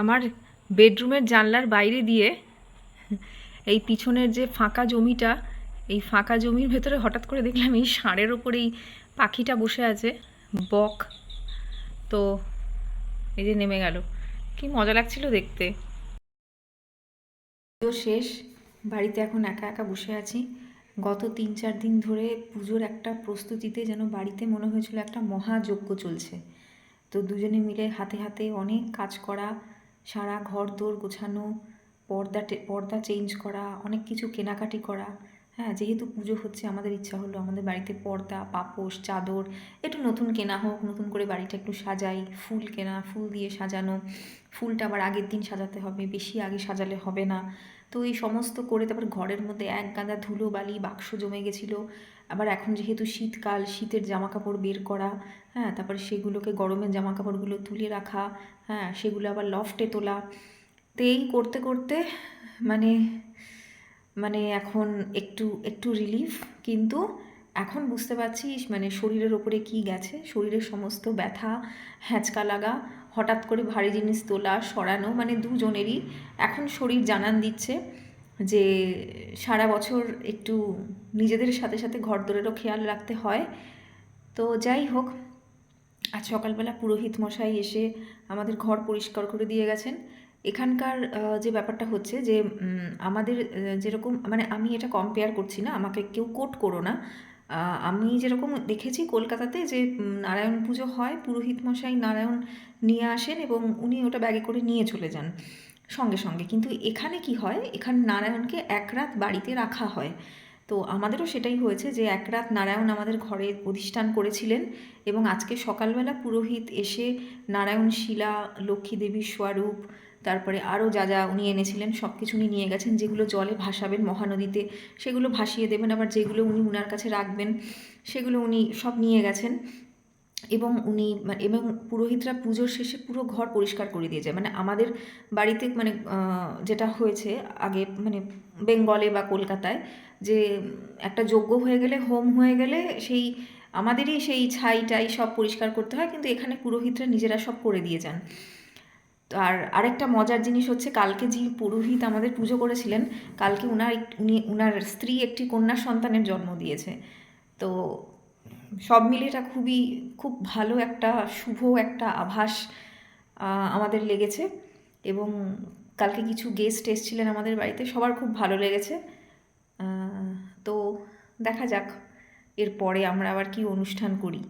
আমার বেডরুমের জানলার বাইরে দিয়ে এই পিছনের যে ফাঁকা জমিটা, এই ফাঁকা জমির ভেতরে হঠাৎ করে দেখলাম এই ষাঁড়ের ওপর এই পাখিটা বসে আছে, বক। তো এই যে নেমে গেল। কি মজা লাগছিল দেখতে। পুজো শেষ, বাড়িতে এখন একা একা বসে আছি। গত তিন চার দিন ধরে পুজোর একটা প্রস্তুতিতে যেন বাড়িতে মনে হয়েছিল একটা মহাযজ্ঞ চলছে। তো দুজনে মিলে হাতে হাতে অনেক কাজ করা সারা ঘর দোর গোছানো, পর্দা পর্দা চেঞ্জ করা, অনেক কিছু কেনাকাটি করা। হ্যাঁ যেহেতু পুজো হচ্ছে, আমাদের ইচ্ছা হলো আমাদের বাড়িতে পর্দা, পাপোশ, চাদর, একটু নতুন কেনা হোক, নতুন করে বাড়িটা একটু সাজাই, ফুল কেনা, ফুল দিয়ে সাজানো। ফুলটা আবার আগের দিন সাজাতে হবে, বেশি আগে সাজালে হবে না। তো এই সমস্ত করে তারপর ঘরের মধ্যে এক গাদা ধুলো বালি, বাক্স জমে গেছিল। আবার এখন যেহেতু শীতকাল, শীতের জামা কাপড় বের করা হ্যাঁ তারপর সেগুলোকে গরমের জামা কাপড়গুলো তুলে রাখা হ্যাঁ সেগুলো আবার লফটে তোলা। তো এই করতে করতে মানে মানে এখন একটু একটু রিলিফ কিন্তু এখন বুঝতে পারছি মানে শরীরের ওপরে কি গেছে। শরীরের সমস্ত ব্যথা, হ্যাঁচকা লাগা, হঠাৎ করে ভারী জিনিস তোলা, সরানো মানে দুজনেরই এখন শরীর জানান দিচ্ছে। যে সারা বছর একটু নিজেদের সাথে সাথে ঘর ঘরদোরেরও খেয়াল রাখতে হয়। তো যাই হোক, আজ সকালবেলা পুরোহিত মশাই এসে আমাদের ঘর পরিষ্কার করে দিয়ে গেছেন। এখানকার যে ব্যাপারটা হচ্ছে যে আমাদের যেরকম মানে আমি এটা কম্পেয়ার করছি না, আমাকে কেউ কোট করো না। আমি যেরকম দেখেছি কলকাতাতে যে নারায়ণ পুজো হয়, পুরোহিত মশাই নারায়ণ নিয়ে আসেন এবং উনি ওটা ব্যাগে করে নিয়ে চলে যান। সঙ্গে সঙ্গে। কিন্তু এখানে কি হয়? এখানে নারায়ণকে এক রাত বাড়িতে রাখা হয়। তো আমাদেরও সেটাই হয়েছে যে, এক রাত নারায়ণ আমাদের ঘরে অধিষ্ঠান করেছিলেন এবং আজকে সকালবেলা পুরোহিত এসে নারায়ণ, শিলা, লক্ষ্মী দেবীর স্বরূপ, তারপরে আরও যা যা উনি এনেছিলেন সব কিছু উনি নিয়ে গেছেন। যেগুলো জলে ভাসাবেন মহানদীতে, সেগুলো ভাসিয়ে দেবেন। আবার যেগুলো উনি উনার কাছে রাখবেন, সেগুলো উনি সব নিয়ে গেছেন। এবং উনি এবং পুরোহিতরা পুজোর শেষে পুরো ঘর পরিষ্কার করে দিয়ে যায়। মানে আমাদের বাড়িতে মানে যেটা হয়েছে আগে মানে বেঙ্গলে বা কলকাতায় যে একটা যজ্ঞ হয়ে গেলে, হোম হয়ে গেলে সেই আমাদেরই সেই ছাই টাই সব পরিষ্কার করতে হয়, কিন্তু এখানে পুরোহিতরা নিজেরা সব করে দিয়ে যান। তো আর আরেকটা মজার জিনিস হচ্ছে কালকে যিনি পুরোহিত আমাদের পুজো করেছিলেন, কালকে উনার উনি, উনার স্ত্রী একটি কন্যা সন্তানের জন্ম দিয়েছে। তো সব মিলে এটা খুবই, খুব ভালো একটা শুভ একটা আভাস আমাদের লেগেছে। এবং কালকে কিছু গেস্ট এসেছিলেন আমাদের বাড়িতে, সবার খুব ভালো লেগেছে। তো দেখা যাক, এরপরে আমরা আবার কি অনুষ্ঠান করি।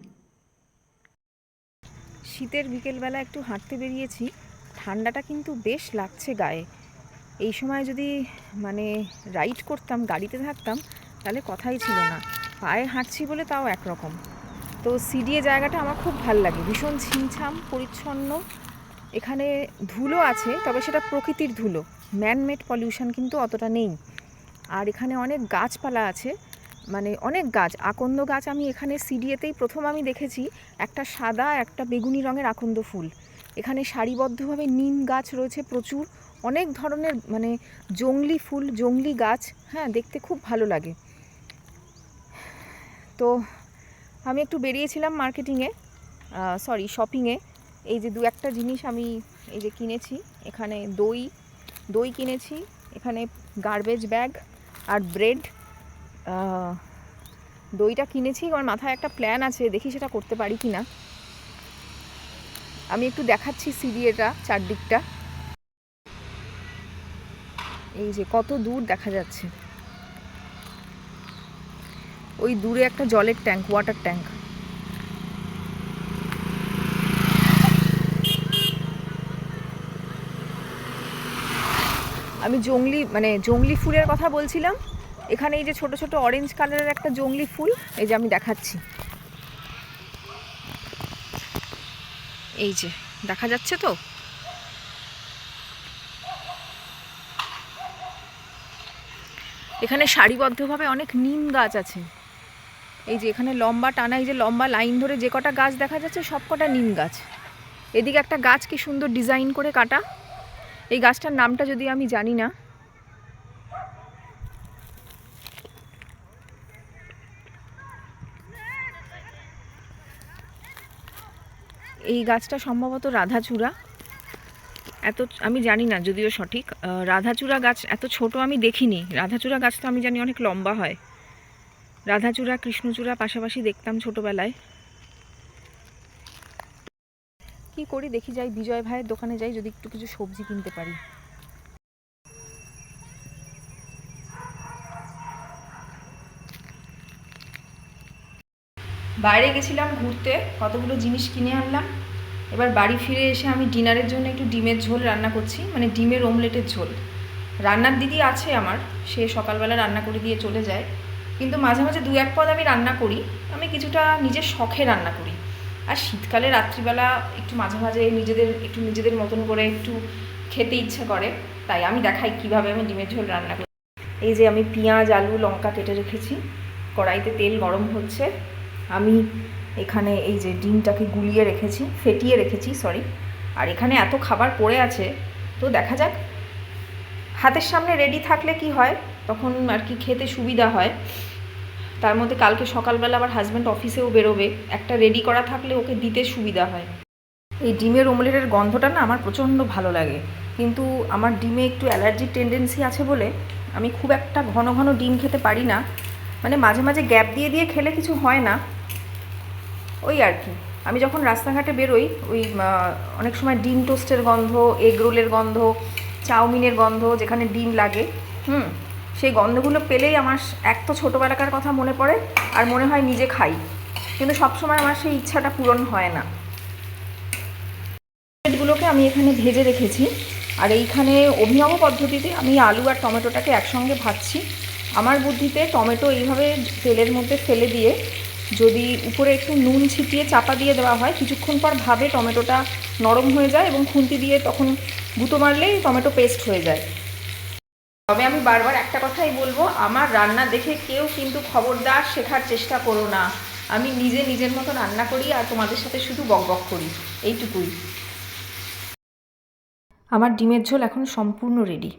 শীতের বিকেলবেলা একটু হাঁটতে বেরিয়েছি, ঠান্ডাটা কিন্তু বেশ লাগছে গায়ে। এই সময় যদি মানে রাইড করতাম, গাড়িতে থাকতাম, তাহলে কথাই ছিল না। পায়ে হাঁটছি বলে তাও একরকম। তো সিডিএ জায়গাটা আমার খুব ভালো লাগে। ভীষণ ছিমছাম পরিচ্ছন্ন। এখানে ধুলো আছে, তবে সেটা প্রকৃতির ধুলো। ম্যানমেড পলিউশন কিন্তু অতটা নেই। আর এখানে অনেক গাছপালা আছে মানে অনেক গাছ। আকন্দ গাছ আমি এখানে সিডিএতেই প্রথম আমি দেখেছি। একটা সাদা, একটা বেগুনি রঙের আকন্দ ফুল। এখানে সারিবদ্ধভাবে নিম গাছ রয়েছে প্রচুর। অনেক ধরনের মানে জংলি ফুল, জংলি গাছ হ্যাঁ দেখতে খুব ভালো লাগে। তো আমি একটু বেরিয়েছিলাম মার্কেটিংয়ে সরি শপিংয়ে এই যে দু একটা জিনিস আমি এই যে কিনেছি, এখানে দই দই কিনেছি, এখানে গার্বেজ ব্যাগ আর ব্রেড দইটা কিনেছি, আমার মাথায় একটা প্ল্যান আছে, দেখি সেটা করতে পারি কি না আমি একটু দেখাচ্ছি সিডিএটা চারদিকটা। এই যে কত দূর দেখা যাচ্ছে। ওই দূরে একটা জলের ট্যাঙ্ক ওয়াটার ট্যাঙ্ক। আমি জংলি মানে জংলি ফুলের কথা বলছিলাম। এখানে এই যে ছোট ছোট অরেঞ্জ কালারের একটা জংলি ফুল, এই যে আমি দেখাচ্ছি। এই যে, দেখা যাচ্ছে তো? এখানে সারিবদ্ধভাবে অনেক নিম গাছ আছে। এই যে এখানে লম্বা টানা, এই যে লম্বা লাইন ধরে যে কটা গাছ দেখা যাচ্ছে, সব কটা নিম গাছ। এদিকে একটা গাছ কি সুন্দর ডিজাইন করে কাটা। এই গাছটার নামটা যদি আমি জানি না। এই গাছটা সম্ভবত রাধাচূড়া। এত, আমি জানি না, যদিও সঠিক। রাধাচূড়া গাছ এত ছোট আমি দেখিনি। রাধাচূড়া গাছ তো আমি জানি অনেক লম্বা হয়। রাধাচূড়া, কৃষ্ণচূড়া পাশাপাশি দেখতাম ছোটবেলায়। কি করি দেখি যাই, বিজয় ভাইয়ের দোকানে যাই, যদি একটু কিছু সবজি কিনতে পারি। বাইরে গেছিলাম ঘুরতে, কতগুলো জিনিস কিনে আনলাম। এবার বাড়ি ফিরে এসে আমি ডিনারের জন্য একটু ডিমের ঝোল রান্না করছি মানে ডিমের ওমলেটের ঝোল। রান্নার দিদি আছে আমার, সে সকালবেলা রান্না করে দিয়ে চলে যায়। কিন্তু মাঝে মাঝে দু এক পদ আমি রান্না করি, আমি কিছুটা নিজের শখে রান্না করি। আর শীতকালে রাত্রিবেলা একটু মাঝে মাঝে নিজেদের, একটু নিজেদের মতন করে একটু খেতে ইচ্ছা করে, তাই আমি দেখাই কীভাবে আমি ডিমের ঝোল রান্না করি। এই যে আমি পেঁয়াজ, আলু, লঙ্কা কেটে রেখেছি, কড়াইতে তেল গরম হচ্ছে, আমি এখানে এই যে ডিমটাকে গুলিয়ে রেখেছি, ফেটিয়ে রেখেছি সরি আর এখানে এত খাবার পড়ে আছে, তো দেখা যাক। হাতের সামনে রেডি থাকলে কি হয়, তখন আর কি খেতে সুবিধা হয়। তার মধ্যে কালকে সকালবেলা আবার হাজব্যান্ড অফিসেও বেরোবে। একটা রেডি করা থাকলে ওকে দিতে সুবিধা হয়। এই ডিমের ওমলেটের গন্ধটা না আমার প্রচণ্ড ভালো লাগে। কিন্তু আমার ডিমে একটু অ্যালার্জির টেন্ডেন্সি আছে বলে আমি খুব একটা ঘন ঘন ডিম খেতে পারি না। মানে মাঝে মাঝে গ্যাপ দিয়ে দিয়ে খেলে কিছু হয় না। ওই আর কি। আমি যখন রাস্তাঘাটে বেরোই, ওই অনেক সময় ডিম টোস্টের গন্ধ এগ রোলের গন্ধ, চাউমিনের গন্ধ যেখানে ডিম লাগে, হুম সেই গন্ধগুলো পেলেই আমার এক তো ছোটোবেলাকার কথা মনে পড়ে আর মনে হয় নিজে খাই। কিন্তু সবসময় আমার সেই ইচ্ছাটা পূরণ হয় না। গুলোকে আমি এখানে ভেজে রেখেছি আর এইখানে অভিনব পদ্ধতিতে আমি আলু আর টমেটোটাকে একসঙ্গে ভাজছি। আমার বুদ্ধিতে টমেটো এইভাবে তেলের মধ্যে ফেলে দিয়ে যদি উপরে একটু নুন ছিটিয়ে চাপা দিয়ে দেওয়া হয়, কিছুক্ষণ পর ভাবে টমেটোটা নরম হয়ে যায় এবং খুন্তি দিয়ে তখন গুঁতো মারলেই টমেটো পেস্ট হয়ে যায়। তবে আমি বারবার একটা কথাই বলব, আমার রান্না দেখে কেউ কিন্তু খবরদার শেখার চেষ্টা করো না। আমি নিজে নিজের মতো রান্না করি আর তোমাদের সাথে শুধু বকবক করি। এইটুকুই। আমার ডিমের ঝোল এখন সম্পূর্ণ রেডি